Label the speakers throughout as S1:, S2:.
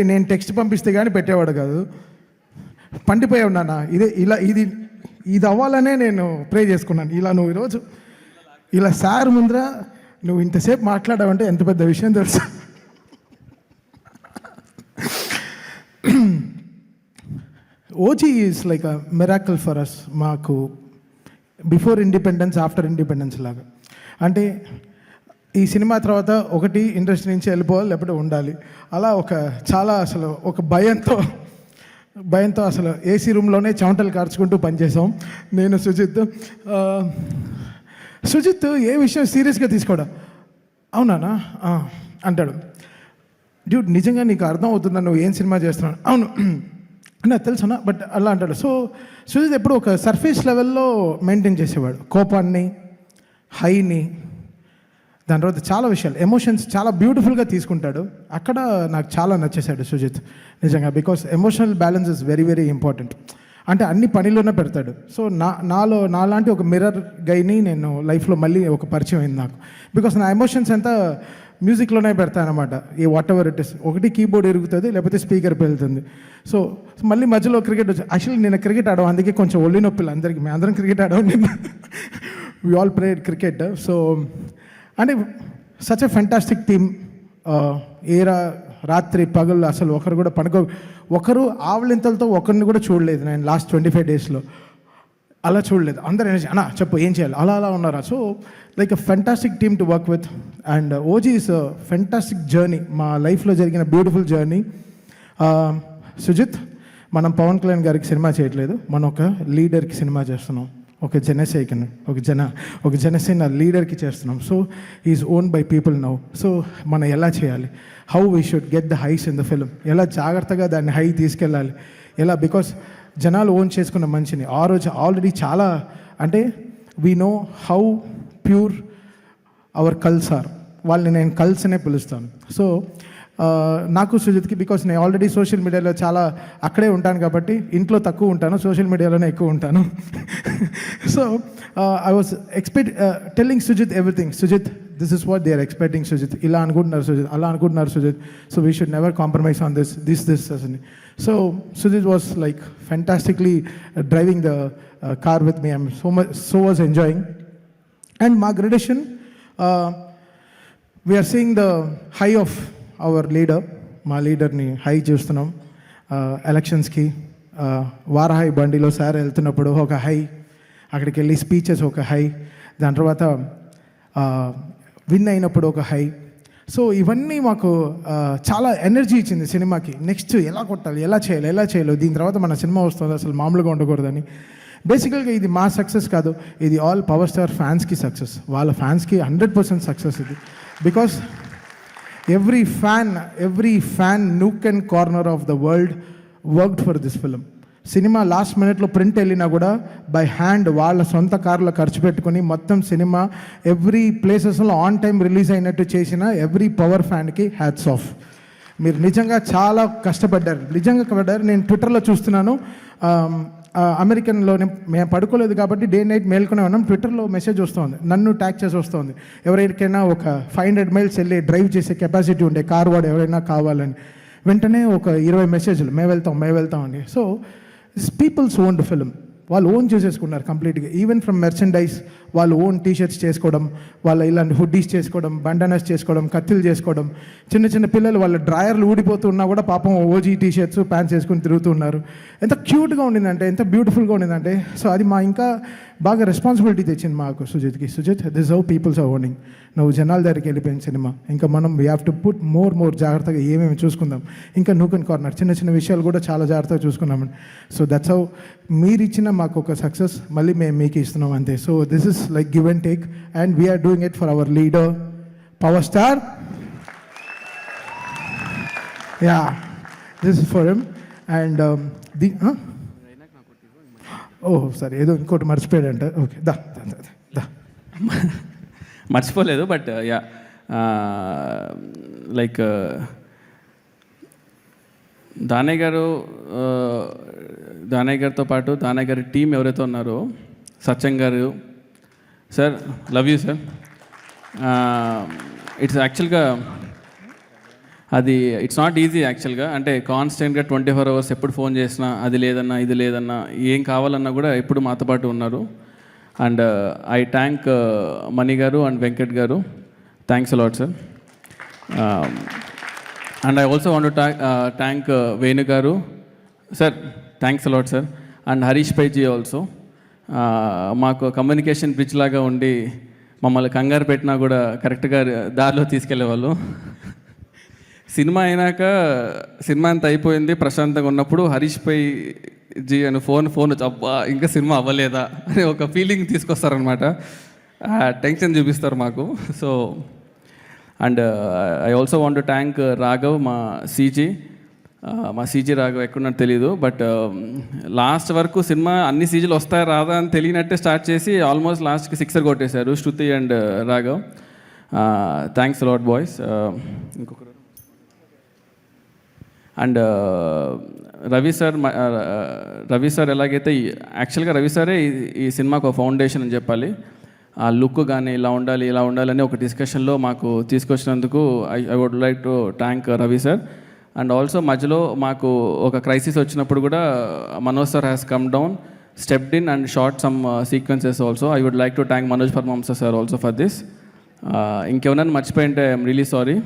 S1: నేను టెక్స్ట్ పంపిస్తే కానీ పెట్టేవాడు కాదు. పండిపోయావు నాన్న ఇదే ఇలా ఇది ఇది అవ్వాలనే నేను ప్రే చేసుకున్నాను. ఇలా నువ్వు ఈరోజు ఇలా సార్ ముందర నువ్వు ఇంతసేపు మాట్లాడావంటే ఎంత పెద్ద విషయం తెలుసు? OG is like a miracle for us మాకు బిఫోర్ ఇండిపెండెన్స్ ఆఫ్టర్ ఇండిపెండెన్స్ లాగా. అంటే ఈ సినిమా తర్వాత ఒకటి ఇండస్ట్రీ నుంచి వెళ్ళిపోవాలి లేకపోతే ఉండాలి. అలా ఒక చాలా అసలు ఒక భయంతో భయంతో అసలు ఏసీ రూమ్లోనే చెమటలు కార్చుకుంటూ పనిచేసాం నేను సుజిత్ సుజిత్ ఏ విషయం సీరియస్గా తీసుకోడా అవునానా అంటాడు. డ్యూడ్ నిజంగా నీకు అర్థం అవుతుందా నువ్వు ఏం సినిమా చేస్తున్నావు? అవును. నాకు తెలుసునా బట్ అలా అంటాడు. సో సుజిత్ ఎప్పుడు ఒక సర్ఫేస్ లెవెల్లో మెయింటైన్ చేసేవాడు. కోపాన్ని హైని దాని తర్వాత చాలా విషయాలు. ఎమోషన్స్ చాలా బ్యూటిఫుల్గా తీసుకుంటాడు. అక్కడ నాకు చాలా నచ్చేశాడు సుజిత్. నిజంగా because emotional balance is very very important అంటే అన్ని పనిలోనే పెడతాడు. సో నా నాలో నాలాంటి ఒక మిర్రర్ గైని నేను లైఫ్లో మళ్ళీ ఒక పరిచయం అయింది నాకు. బికాస్ నా ఎమోషన్స్ అంతా మ్యూజిక్లోనే పెడతానమాట ఈ వాట్ ఎవర్ ఇట్ ఇస్ ఒకటి కీబోర్డ్ ఇరుగుతుంది లేకపోతే స్పీకర్ పెళ్తుంది సో మళ్ళీ మధ్యలో క్రికెట్ వచ్చి యాక్చువల్లీ నేను క్రికెట్ ఆడడం అందుకే కొంచెం ఒళ్ళి నొప్పులు అందరికీ. మేము అందరం క్రికెట్ ఆడడం we all played cricket so అంటే సచ్ ఎ ఫెంటాస్టిక్ టీమ్ ఏరా రాత్రి పగలు అసలు ఒకరు కూడా పనుకో ఒకరు ఆవలింతలతో ఒకరిని కూడా చూడలేదు నేను లాస్ట్ ట్వంటీ ఫైవ్ డేస్లో అలా చూడలేదు. అందరు ఎనర్జీ అన్నా చెప్పు ఏం చేయాలి? అలా అలా ఉన్నారా? So like a fantastic team to work with and OG is fantastic journey మా లైఫ్లో జరిగిన బ్యూటిఫుల్ జర్నీ సుజిత్ మనం పవన్ కళ్యాణ్ గారికి సినిమా చేయట్లేదు. మనం ఒక లీడర్కి సినిమా చేస్తున్నాం. ఒక జనసేకన్ ఒక జన ఒక జనసేన లీడర్కి చేస్తున్నాం. So is own by people now so మనం ఎలా చేయాలి? How we should get the highs in the film ఎలా జాగ్రత్తగా దాన్ని హై తీసుకెళ్ళాలి? ఎలా? బికాస్ జనాలు ఓన్ చేసుకున్న మంచిని. ఆ రోజు ఆల్రెడీ చాలా అంటే we know how pure our cults are వాళ్ళని నేను కల్స్ అనే పిలుస్తాను. సో నాకు సుజిత్కి బికాస్ నేను ఆల్రెడీ సోషల్ మీడియాలో చాలా అక్కడే ఉంటాను కాబట్టి ఇంట్లో తక్కువ ఉంటాను సోషల్ మీడియాలోనే ఎక్కువ ఉంటాను. So I was expect telling Sujeeth everything Sujeeth this is what they are expecting Sujeeth ఇలా అనుకుంటున్నారు సుజిత్ అలా అనుకుంటున్నారు Sujeeth so we should never compromise on this this this అని so Sujeeth was like fantastically driving the car with me I'm so much so was enjoying and మా gradation we're seeing the high of our leader మా లీడర్ని high చూస్తున్నాం. ఎలక్షన్స్కి వారహై బండిలో sir వెళ్తున్నప్పుడు ఒక high అక్కడికి వెళ్ళి స్పీచెస్ ఒక హై దాని తర్వాత విన్ అయినప్పుడు ఒక హై. సో ఇవన్నీ మాకు చాలా ఎనర్జీ ఇచ్చింది సినిమాకి. నెక్స్ట్ ఎలా కొట్టాలి ఎలా చేయాలి ఎలా చేయాలి దీని తర్వాత మన సినిమా వస్తుంది అసలు మామూలుగా ఉండకూడదని. బేసికల్గా ఇది మా సక్సెస్ కాదు ఇది ఆల్ పవర్ స్టార్ ఫ్యాన్స్కి సక్సెస్ వాళ్ళ ఫ్యాన్స్కి హండ్రెడ్ పర్సెంట్ సక్సెస్ ఇది. Because every fan every fan nook and corner of the world worked for this film సినిమా లాస్ట్ మినిట్లో ప్రింట్ వెళ్ళినా కూడా బై హ్యాండ్ వాళ్ళ సొంత కార్లో ఖర్చు పెట్టుకొని మొత్తం సినిమా ఎవ్రీ ప్లేసెస్లో ఆన్ టైం రిలీజ్ అయినట్టు చేసిన ఎవ్రీ పవర్ ఫ్యాన్కి హ్యాట్స్ ఆఫ్ మీరు నిజంగా చాలా కష్టపడ్డారు. నిజంగా పడ్డారు నేను ట్విట్టర్లో చూస్తున్నాను. అమెరికన్లోనే మేము పడుకోలేదు కాబట్టి డే నైట్ మేల్కొనే ఉన్నాం. ట్విట్టర్లో మెసేజ్ వస్తుంది. నన్ను ట్యాగ్ చేసి వస్తుంది. ఎవరికైనా ఒక ఫైవ్ హండ్రెడ్ మైల్స్ వెళ్ళి డ్రైవ్ చేసే కెపాసిటీ ఉండే కార్ వాడు ఎవరైనా కావాలని వెంటనే ఒక ఇరవై మెసేజ్లు మేము వెళ్తాం మేము వెళ్తాం అని. సో పీపుల్స్ ఓన్డ్ ఫిల్మ్ వాళ్ళు ఓన్ చేసేసుకున్నారు కంప్లీట్గా ఈవెన్ ఫ్రమ్ మెర్చెండైజ్ వాళ్ళు ఓన్ టీషర్ట్స్ చేసుకోవడం వాళ్ళ ఇలాంటి హుడ్డీస్ చేసుకోవడం బండనస్ చేసుకోవడం కత్తిలు చేసుకోవడం. చిన్న చిన్న పిల్లలు వాళ్ళ డ్రాయర్లు ఊడిపోతున్నా కూడా పాపం ఓజీ టీషర్ట్స్ ప్యాంట్స్ వేసుకుని తిరుగుతున్నారు ఎంత క్యూట్గా ఉండిందంటే ఎంత బ్యూటిఫుల్గా ఉండిందంటే. సో అది మా ఇంకా బాగా రెస్పాన్సిబిలిటీ తెచ్చింది మాకు సుజిత్కి. Sujeeth this how people's are owning నువ్వు జనాల దగ్గరికి వెళ్ళిపోయిన సినిమా. ఇంకా మనం we have to put more more జాగ్రత్తగా ఏమేమి చూసుకుందాం. ఇంకా నూకన్ కార్నర్ చిన్న చిన్న విషయాలు కూడా చాలా జాగ్రత్తగా చూసుకున్నామండి సో దట్స్ హౌ మీరు ఇచ్చిన మాకు ఒక సక్సెస్ మళ్ళీ మేము మీకు ఇస్తున్నాం అంతే. So this is like give and take and we're doing it for our leader power star yeah this is for him and the ఓహో సరే ఏదో ఇంకోటి మర్చిపోయాడంట. ఓకే దా దా, దా,
S2: మర్చిపోలేదు but uh, yeah like uh, uh, Danayya garu Danayya గారితో పాటు దానయ్య గారి టీం ఎవరైతే ఉన్నారో Satyam garu sir love you sir. It's యాక్చువల్గా అది ఇట్స్ నాట్ ఈజీ యాక్చువల్గా అంటే కాన్స్టెంట్గా ట్వంటీ ఫోర్ అవర్స్ ఎప్పుడు ఫోన్ చేసినా అది లేదన్నా ఇది లేదన్నా ఏం కావాలన్నా కూడా ఎప్పుడు మాతో పాటు ఉన్నారు. And I tank Mani garu and Venkat garu. Thanks a lot sir and I also want thank Venu garu. Sir thanks a lot sir and Harish పైజీ also మాకు కమ్యూనికేషన్ బ్రిడ్జ్ లాగా ఉండి మమ్మల్ని కంగారు పెట్టినా కూడా కరెక్ట్గా దారిలో తీసుకెళ్ళేవాళ్ళు. సినిమా అయినాక సినిమా అంత అయిపోయింది ప్రశాంతంగా ఉన్నప్పుడు హరీష్ పై జీ అని ఫోన్ ఫోన్ వచ్చి అబ్బా ఇంకా సినిమా అవ్వలేదా? అని ఒక ఫీలింగ్ తీసుకొస్తారనమాట టెన్షన్ చూపిస్తారు మాకు. So and I also want to thank Raghav మా సీజీ uh, మా సీజీ రాఘవ్ ఎక్కడున్నట్టు తెలియదు బట్ లాస్ట్ వరకు సినిమా అన్ని సీజీలు వస్తాయా రాదా అని తెలియనట్టే స్టార్ట్ చేసి ఆల్మోస్ట్ లాస్ట్కి సిక్సర్ కొట్టేశారు Shruti and Raghav thanks lot boys ఇంకొకరు? And Ravi sir Ravi sir ఎలాగైతే యాక్చువల్గా రవి సారే ఈ సినిమాకు ఒక ఫౌండేషన్ అని చెప్పాలి. ఆ లుక్ కానీ ఇలా ఉండాలి ఇలా ఉండాలని ఒక డిస్కషన్లో మాకు తీసుకొచ్చినందుకు I I would like to thank Ravi sir. And also మధ్యలో మాకు ఒక క్రైసిస్ వచ్చినప్పుడు కూడా Manoj sir has come down stepped in and shot some sequences also. I would like to thank Manoj Paramahamsa sir also for this. ఇంకెవరైనా మర్చిపోయింటే I'm really sorry.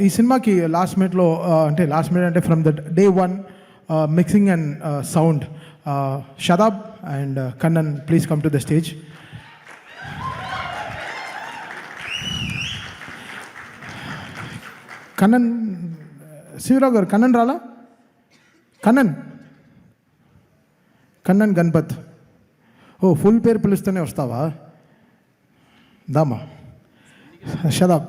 S1: ఈ సినిమాకి last మినిట్లో అంటే లాస్ట్ మినిట్ అంటే from the day one mixing and sound Shadab and Kannan please come to the stage Kannan Sivarao garu Kannan రాలా? కన్నన్ కన్నన్ గణపత్ ఓ full పేరు పిలుస్తూనే వస్తావా? దామా. షదాబ్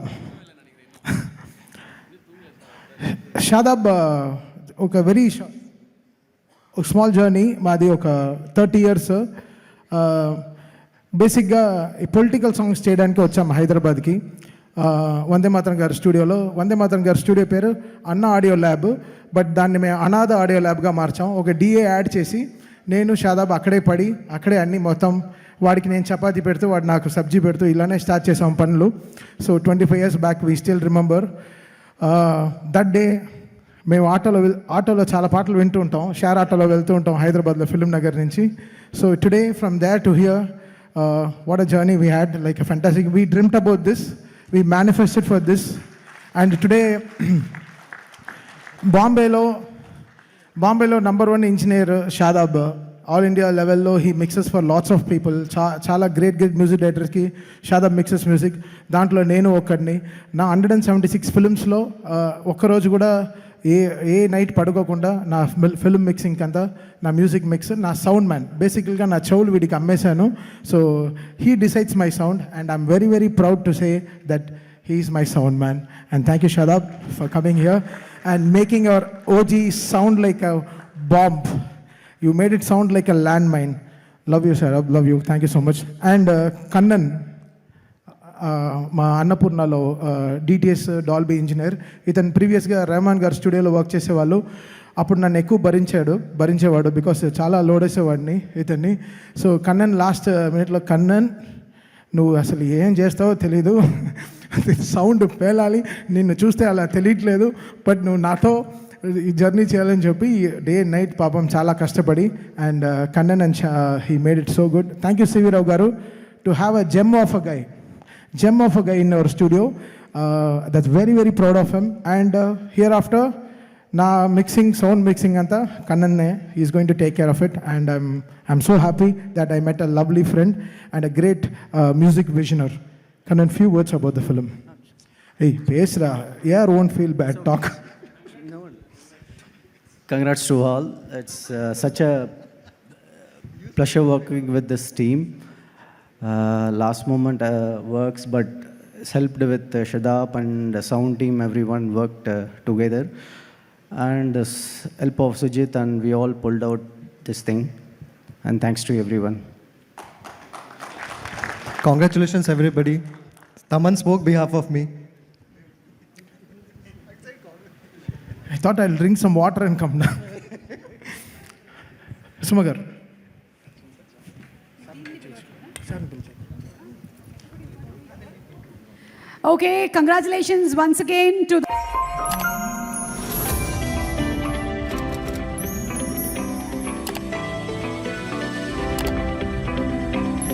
S1: షాదాబ్ ఒక వెరీ ఒక స్మాల్ జర్నీ మాది ఒక థర్టీ ఇయర్స్ బేసిక్గా ఈ పొలిటికల్ సాంగ్స్ చేయడానికి వచ్చాము హైదరాబాద్కి. వందే మాతరం గారి స్టూడియోలో. వందే మాతరం గారి స్టూడియో పేరు అన్న ఆడియో ల్యాబ్. బట్ దాన్ని మేము అనాథ ఆడియో ల్యాబ్గా మార్చాం. ఒక డిఏ యాడ్ చేసి నేను షాదాబ్ అక్కడే పడి అక్కడే అన్ని మొత్తం వాడికి నేను చపాతి పెడుతూ వాడు నాకు సబ్జీ పెడుతూ ఇలానే స్టార్ట్ చేసాం పనులు. So twenty five years back we still remember that day మేము ఆటోలో ఆటోలో చాలా పాటలు వింటూ ఉంటాం. షేర్ ఆటోలో వెళ్తూ ఉంటాం హైదరాబాద్లో ఫిల్మ్ నగర్ నుంచి. So today from there to here what a journey we had like a fantastic we dreamt about this we manifested for this and today బాంబేలో బాంబేలో number one engineer Shadab all India లెవెల్లో he mixes for lots of people. చా చాలా great great music డైరెక్టర్స్కి Shadab mixes music. దాంట్లో నేను ఒకడిని నా హండ్రెడ్ అండ్ సెవెంటీ సిక్స్ ఫిల్మ్స్లో ఒక్కరోజు కూడా ఏ ఏ నైట్ పడుకోకుండా నా ఫిల్మ్ మిక్సింగ్ అంతా నా మ్యూజిక్ మిక్స్ నా సౌండ్ మ్యాన్. బేసికల్గా నా చెవులు వీడికి అమ్మేశాను. So he decides my sound and I'm very very proud to say that he is my sound man. And thank you Shadab for coming here and making our OG sound like a bomb. You made it sound like a landmine love you sir love you thank you so much and Kannan మా అన్నపూర్ణలో DTS Dolby engineer ఇతను ప్రీవియస్గా రెహమాన్ గారు స్టూడియోలో work చేసేవాళ్ళు. అప్పుడు నన్ను ఎక్కువ భరించాడు భరించేవాడు బికాస్ చాలా లోడ్ వేసేవాడిని ఇతన్ని. సో కన్నన్ లాస్ట్ మినిట్లో కన్నన్ నువ్వు అసలు ఏం చేస్తావో తెలీదు. సౌండ్ పేలాలి. నిన్ను చూస్తే అలా తెలియట్లేదు. బట్ నువ్వు నాతో ఈ జర్నీ చేయాలని చెప్పి డే నైట్ పాపం చాలా కష్టపడి and Kannan and he made it so good thank you CV Rao గారు. To have a gem of a guy gem of a guy in our studio that's very very proud of him and here after నా mixing sound mixing అంతా కన్నన్నే is going to take care of it and I'm I'm so happy that I met a lovely friend and a great music visionary Kannan few words about the film a పేస్రా AR won't feel bad talk
S3: Congrats to all. It's uh, such a pleasure working with this team. Uh, last moment uh, works, but helped with uh, Shadap and the sound team. Everyone worked uh, together, and this help of Sujit, and we all pulled out this thing. And thanks to everyone.
S4: Congratulations, everybody. Taman spoke behalf of me.
S1: thought I'll drink some water and come now. Sumagar.
S5: Okay, congratulations once again to the.